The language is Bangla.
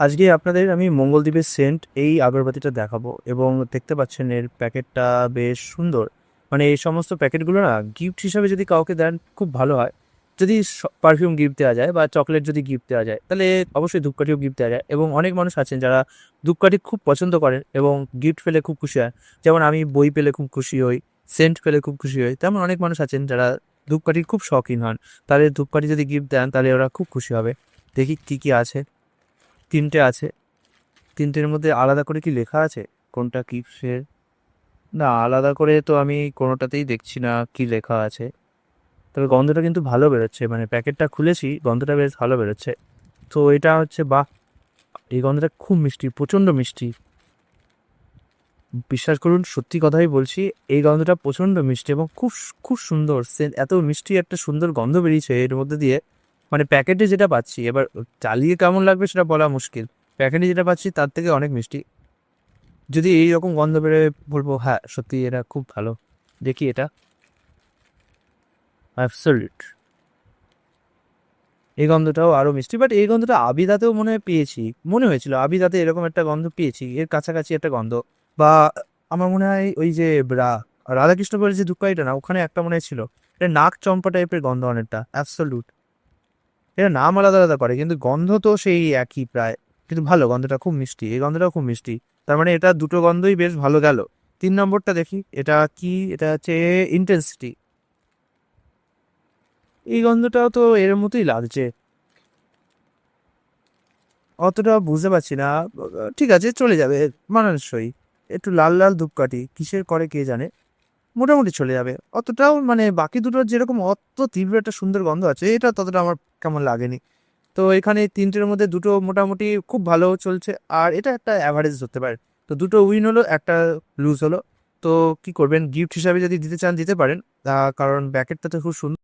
আজকে আপনাদের আমি মঙ্গলদ্বীপের সেন্ট এই আগরবাতিটা দেখাবো এবং দেখতে পাচ্ছেন এর প্যাকেটটা বেশ সুন্দর। মানে এই সমস্ত প্যাকেটগুলো না গিফট হিসাবে যদি কাউকে দেন খুব ভালো হয়। যদি পারফিউম গিফট দেওয়া যায় বা চকলেট যদি গিফট দেওয়া যায়, তাহলে অবশ্যই ধূপকাঠিও গিফট দেওয়া যায় এবং অনেক মানুষ আছেন যারা ধূপকাঠি খুব পছন্দ করেন এবং গিফট পেলে খুব খুশি হয়। যেমন আমি বই পেলে খুব খুশি হই সেন্ট পেলে খুব খুশি হই, তেমন অনেক মানুষ আছেন যারা ধূপকাঠির খুব শখিন হন। তাদের ধূপকাঠি যদি গিফট দেন, তাহলে ওরা খুব খুশি হবে। দেখি কী কী আছে। তিনটে আছে। তিনটের মধ্যে আলাদা করে কি লেখা আছে? কোনটা কিপসের না, আলাদা করে তো আমি কোনোটাতেই দেখছি না কি লেখা আছে। তবে গন্ধটা কিন্তু ভালো বেরোচ্ছে মানে প্যাকেটটা খুলেছি, গন্ধটা বেশ ভালো বেরোচ্ছে। তো এটা হচ্ছে, বাহ! এই গন্ধটা খুব মিষ্টি, প্রচণ্ড মিষ্টি। বিশ্বাস করুন, সত্যি কথাই বলছি, এই গন্ধটা প্রচণ্ড মিষ্টি এবং খুব খুব সুন্দর সেন্ট এত মিষ্টি একটা সুন্দর গন্ধ বেরিয়েছে এর মধ্যে দিয়ে। মানে প্যাকেটে যেটা পাচ্ছি, এবার চালিয়ে কেমন লাগবে সেটা বলা মুশকিল। প্যাকেটে যেটা পাচ্ছি তার থেকে অনেক মিষ্টি। যদি এই রকম গন্ধ বেরোয়, বলব হ্যাঁ সত্যি এটা খুব ভালো। দেখি এটা। এই গন্ধটাও আরও মিষ্টি বাট এই গন্ধটা আবিদাতেও মনে হয় পেয়েছি। মনে হয়েছিল, আবিদাতে এরকম একটা গন্ধ পেয়েছি। এর কাছাকাছি একটা গন্ধ। বা আমার মনে হয় ওই যে রাধাকৃষ্ণপুরের যে দুঃখাইটা না, ওখানে একটা মনে ছিল। এটা নাক চম্পা টাইপের গন্ধ অনেকটা। অ্যাবসলিউট এটা নাম আলাদা আলাদা করে, কিন্তু গন্ধ তো সেই একই প্রায়। কিন্তু ভালো, গন্ধটা খুব মিষ্টি, এই গন্ধটাও খুব মিষ্টি। তার মানে এটা দুটো গন্ধই বেশ ভালো গেল। তিন নম্বরটা দেখি, এটা কি, এটা হচ্ছে ইন্টেন্সিটি এই গন্ধটাও তো এর মতোই লাগছে। অতটা বুঝতে পারছি না। ঠিক আছে, চলে যাবে, মানানসই। একটু লাল লাল ধূপকাঠি, কিসের করে কে জানে? মোটামুটি চলে যাবে। অতটাও মানে বাকি দুটোর যেরকম অত তীব্র একটা সুন্দর গন্ধ আছে, এটা ততটা আমার কেমন লাগেনি। তো এখানে তিনটের মধ্যে দুটো মোটামুটি খুব ভালো চলছে। আর এটা একটা অ্যাভারেজ ধরতে পারে। তো দুটো উইন হলো, একটা লুজ হলো। তো কি করবেন? গিফট হিসাবে যদি দিতে চান, দিতে পারেন। কারণ ব্যাকেটটা তো খুব সুন্দর